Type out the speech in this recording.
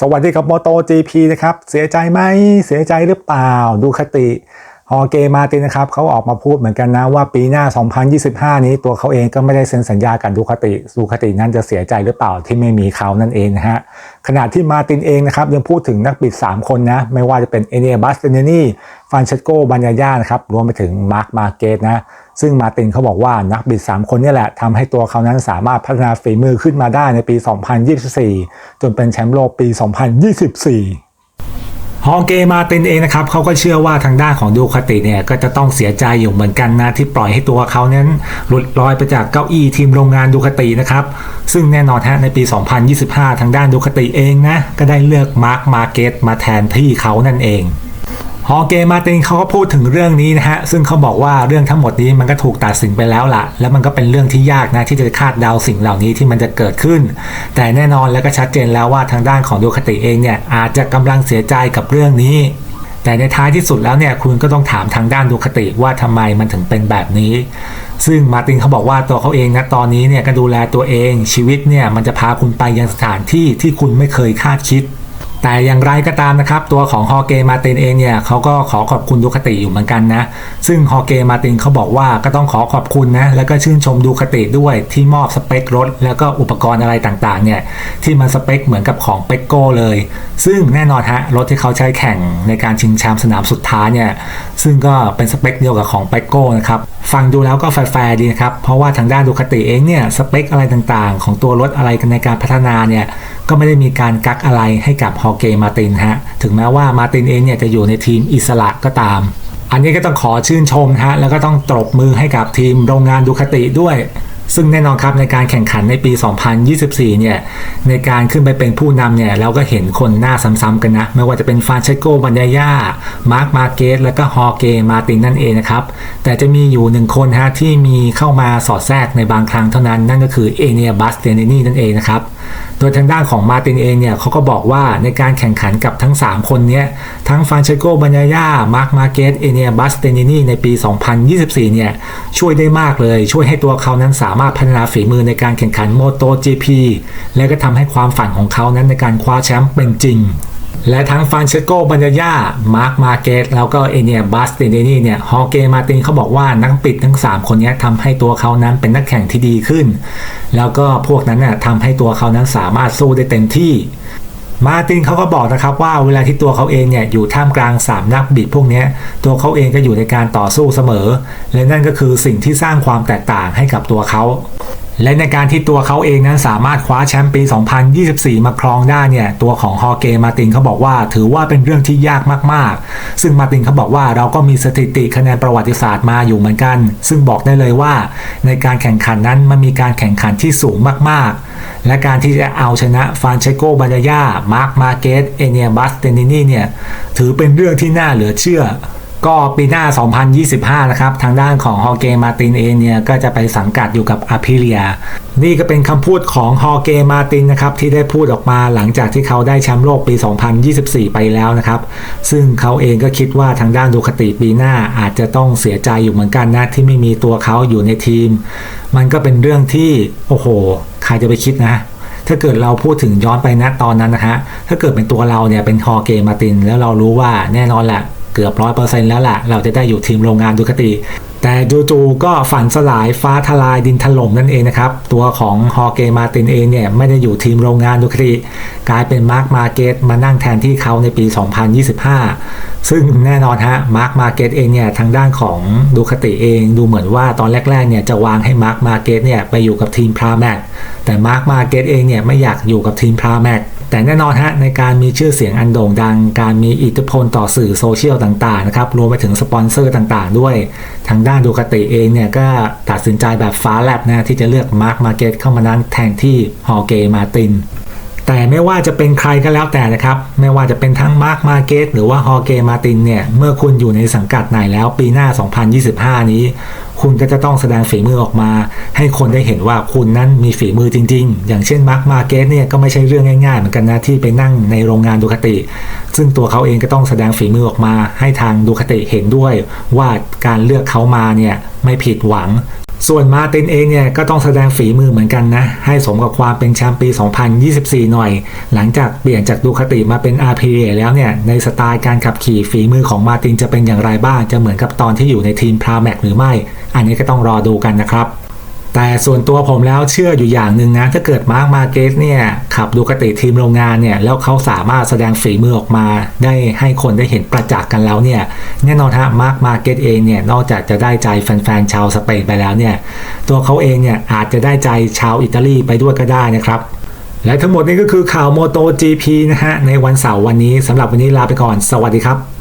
สวัสดีกับโมโต GP นะครับ เสียใจไหม เสียใจหรือเปล่า ดูคติ ฮอเกมาตินนะครับเขาออกมาพูดเหมือนกันนะว่าปีหน้า 2025 นี้ตัวเขาเองก็ไม่ได้เซ็นสัญญากับดูคติดูคตินั้นจะเสียใจหรือเปล่าที่ไม่มีเขานั่นเองนะฮะขณะที่มาตินเองนะครับยังพูดถึงนักบิด 3 คนนะ ไม่ว่าจะเป็นเอเนียบัสเตเนนี่ฟานเชโกบัญญาญานะครับรวมไปถึงมาร์คมาเกตนะซึ่งมาตินเขาบอกว่านักบิด 3 คนนี่แหละทำให้ตัวเขานั้นสามารถพัฒนาฝีมือขึ้นมาได้ในปี 2024 จนเป็นแชมป์โลกปี 2024 ฮอเกมาตินเองนะครับเขาก็เชื่อว่าทางด้านของดูคาติเนี่ยก็จะต้องเสียใจอยู่เหมือนกันนะที่ปล่อยให้ตัวเขานั้นหลุดลอยไปจากเก้าอี้ทีมโรงงานดูคาตินะครับซึ่งแน่นอนฮะในปี 2025 ทางด้านดูคาติเองนะก็ได้เลือกมาร์คมาเก็ตมาแทนที่เขานั่นเอง ฮอเกมาตินเขาก็พูดถึงเรื่องนี้นะฮะ ซึ่งเขาบอกว่าเรื่องทั้งหมดนี้มันก็ถูกตัดสินไปแล้วละแล้วมันก็เป็นเรื่องที่ยากนะที่จะคาดเดาสิ่งเหล่านี้ที่มันจะเกิดขึ้น แต่แน่นอนแล้วก็ชัดเจนแล้วว่าทางด้านของดูคติเองเนี่ยอาจจะกำลังเสียใจกับเรื่องนี้ แต่ในท้ายที่สุดแล้วเนี่ยคุณก็ต้องถามทางด้านดูคติว่าทำไมมันถึงเป็นแบบนี้ซึ่งมาตินเขาบอกว่าตัวเขาเองนะตอนนี้เนี่ยก็ดูแลตัวเองชีวิตเนี่ยมันจะพาคุณไปยังสถานที่ที่คุณไม่เคยคาดคิด แต่อย่างไรก็ตามนะครับ ตัวของฮอเกมาตินเองเนี่ยเขาก็ขอขอบคุณดูคติอยู่เหมือนกันนะ ซึ่งฮอเกมาตินเขาบอกว่าก็ต้องขอขอบคุณนะแล้วก็ชื่นชมดูคติด้วยที่มอบสเปครถ แล้วก็อุปกรณ์อะไรต่างๆเนี่ยที่มันสเปคเหมือนกับของเปกโก้เลย ซึ่งแน่นอนฮะรถที่เขาใช้แข่งในการชิงแชมป์สนามสุดท้ายเนี่ยซึ่งก็เป็นสเปคเดียวกับของเปกโก้นะครับฟังดูแล้วก็แฟร์ดีนะครับเพราะว่าทางด้านดูคติเองเนี่ยสเปคอะไรต่างๆ ของตัวรถอะไรกันในการพัฒนาเนี่ย ก็ไม่ได้มีการกักอะไรให้กับฮอเกมาตินฮะถึงแม้ว่ามาตินเองเนี่ยจะอยู่ในทีมอิสระก็ตาม อันนี้ก็ต้องขอชื่นชมฮะแล้วก็ต้องตบมือให้กับทีมโรงงานดูคติด้วยซึ่งแน่นอนครับในการแข่งขันในปี 2024 เนี่ยในการขึ้นไปเป็นผู้นำเนี่ยเราก็เห็นคนหน้าซ้ำๆกันนะ ไม่ว่าจะเป็นฟานเชโกบัญญาย่ามาร์คมาเกสแล้วก็ฮอเกมาตินนั่นเองนะครับ แต่จะมีอยู่หนึ่งคนฮะที่มีเข้ามาสอดแทรกในบางครั้งเท่านั้นนั่นก็คือเอเนียบัสเตเนนี่นั่นเองนะครับ โดยทางด้านของมาตินเองเนี่ยเขาก็บอกว่าในการแข่งขันกับทั้ง 3 คนนี้ทั้งฟานเชโกบัญญาย่ามาร์คมาเกตเอเนียบัสเตเนนี่ในปี 2024 เนี่ยช่วยได้มากเลย ช่วยให้ตัวเขานั้นสามารถพัฒนาฝีมือในการแข่งขันโมโต GP และก็ทำให้ความฝันของเขานั้นในการคว้าแชมป์เป็นจริง และทั้งฟานเชโกบัญญาย่ามาร์คมาเกตแล้วก็เอเนียบัสเตเนนี่เนี่ยฮอเกมาตินเขาบอกว่านักปิดทั้ง 3 คนนี้ทำให้ตัวเขานั้นเป็นนักแข่งที่ดีขึ้น แล้วก็พวกนั้นน่ะทำให้ตัวเขานั้นสามารถสู้ได้เต็มที่มาร์ตินเขาก็บอกนะครับว่าเวลาที่ตัวเขาเองเนี่ยอยู่ท่ามกลาง 3 นักบิดพวกนี้ตัวเขาเองก็อยู่ในการต่อสู้เสมอ และนั่นก็คือสิ่งที่สร้างความแตกต่างให้กับตัวเขา และในการที่ตัวเขาเองนั้นสามารถคว้าแชมป์ปี 2024 มาครองได้เนี่ย ตัวของฮอเกมาตินเขาบอกว่า ถือว่าเป็นเรื่องที่ยากมากๆ ซึ่งมาตินเขาบอกว่าเราก็มีสถิติคะแนนประวัติศาสตร์มาอยู่เหมือนกัน ซึ่งบอกได้เลยว่า ในการแข่งขันนั้นมันมีการแข่งขันที่สูงมาก ๆ และการที่จะเอาชนะฟานเชโกบัญญายามาร์คมาเกตเอเนียบัสเตนินี่เนี่ย ถือเป็นเรื่องที่น่าเหลือเชื่อ ก็ปีหน้า 2025 นะครับ ทางด้านของฮอเกมาตินเองเนี่ย ก็จะไปสังกัดอยู่กับอาพิเลีย นี่ก็เป็นคำพูดของฮอเกมาตินนะครับ ที่ได้พูดออกมาหลังจากที่เขาได้แชมป์โลกปี 2024 ไปแล้วนะครับ ซึ่งเขาเองก็คิดว่าทางด้านดูคติปีหน้าอาจจะต้องเสียใจอยู่เหมือนกันนะ ที่ไม่มีตัวเขาอยู่ในทีม มันก็เป็นเรื่องที่โอ้โห ใครจะไปคิดนะถ้าเกิดเราพูดถึงย้อนไปนะตอนนั้นนะฮะ ถ้าเกิดเป็นตัวเราเนี่ยเป็นฮอเกมาติน แล้วเรารู้ว่าแน่นอนแหละ เกือบร้อยเปอร์เซ็นต์แล้วแหละเราจะได้อยู่ทีมโรงงานดูคติ แต่จู่ๆก็ฝันสลายฟ้าทลายดินถล่มนั่นเองนะครับ ตัวของฮอเกมาตินเองเนี่ยไม่ได้อยู่ทีมโรงงานดูคติกลายเป็นมาร์คมาเกตมานั่งแทนที่เขาในปี 2025 ซึ่งแน่นอนฮะมาร์คมาเกตเองเนี่ยทางด้านของดูคติเองดูเหมือนว่าตอนแรกๆเนี่ยจะวางให้มาร์คมาเกตเนี่ยไปอยู่กับทีมพราแมกแต่มาร์คมาเกตเองเนี่ยไม่อยากอยู่กับทีมพราแมก แต่แน่นอนฮะในการมีชื่อเสียงอันโด่งดัง การมีอิทธิพลต่อสื่อโซเชียลต่างๆนะครับรวมไปถึงสปอนเซอร์ต่างๆ ด้วย ทางด้านดูคติเองเนี่ยก็ตัดสินใจแบบฟ้าแลบนะที่จะเลือกมาร์คมาเกตเข้ามานั่งแทนที่ฮอเกมาติน แต่ไม่ว่าจะเป็นใครก็แล้วแต่นะครับ ไม่ว่าจะเป็นทั้งมาร์คมาเกตหรือว่าฮอเกมาตินเนี่ย เมื่อคุณอยู่ในสังกัดไหนแล้วปีหน้า 2025 นี้ คุณก็จะต้องแสดงฝีมือออกมา ให้คนได้เห็นว่าคุณนั้นมีฝีมือจริง ๆ อย่างเช่นมาร์คมาเกตเนี่ยก็ไม่ใช่เรื่องง่ายๆ เหมือนกันนะที่ไปนั่งในโรงงานดูคติ ซึ่งตัวเขาเองก็ต้องแสดงฝีมือออกมา ให้ทางดูคติเห็นด้วย ว่าการเลือกเขามาเนี่ยไม่ผิดหวัง ส่วนมาตินเองเนี่ยก็ต้องแสดงฝีมือเหมือนกันนะ ให้สมกับความเป็นแชมป์ปี 2024 หน่อย หลังจากเปลี่ยนจากดูคาติมาเป็น RPA แล้วเนี่ย ในสไตล์การขับขี่ฝีมือของมาตินจะเป็นอย่างไรบ้าง จะเหมือนกับตอนที่อยู่ในทีมพราแม็กหรือไม่ อันนี้ก็ต้องรอดูกันนะครับ แต่ส่วนตัวผมแล้วเชื่ออยู่อย่างหนึ่งนะถ้าเกิดมาร์คมาเกสเนี่ยขับดูคติทีมโรงงานเนี่ยแล้วเขาสามารถแสดงฝีมือออกมา ได้ให้คนได้เห็นประจักษ์กันแล้วเนี่ยแน่นอนฮะมาร์คมาเกสเองเนี่ยนอกจากจะได้ใจแฟนๆชาวสเปนไปแล้วเนี่ยตัวเขาเองเนี่ยอาจจะได้ใจชาวอิตาลีไปด้วยก็ได้นะครับและทั้งหมดนี้ก็คือข่าว MotoGP นะฮะในวันเสาร์วันนี้สำหรับวันนี้ลาไปก่อน สวัสดีครับ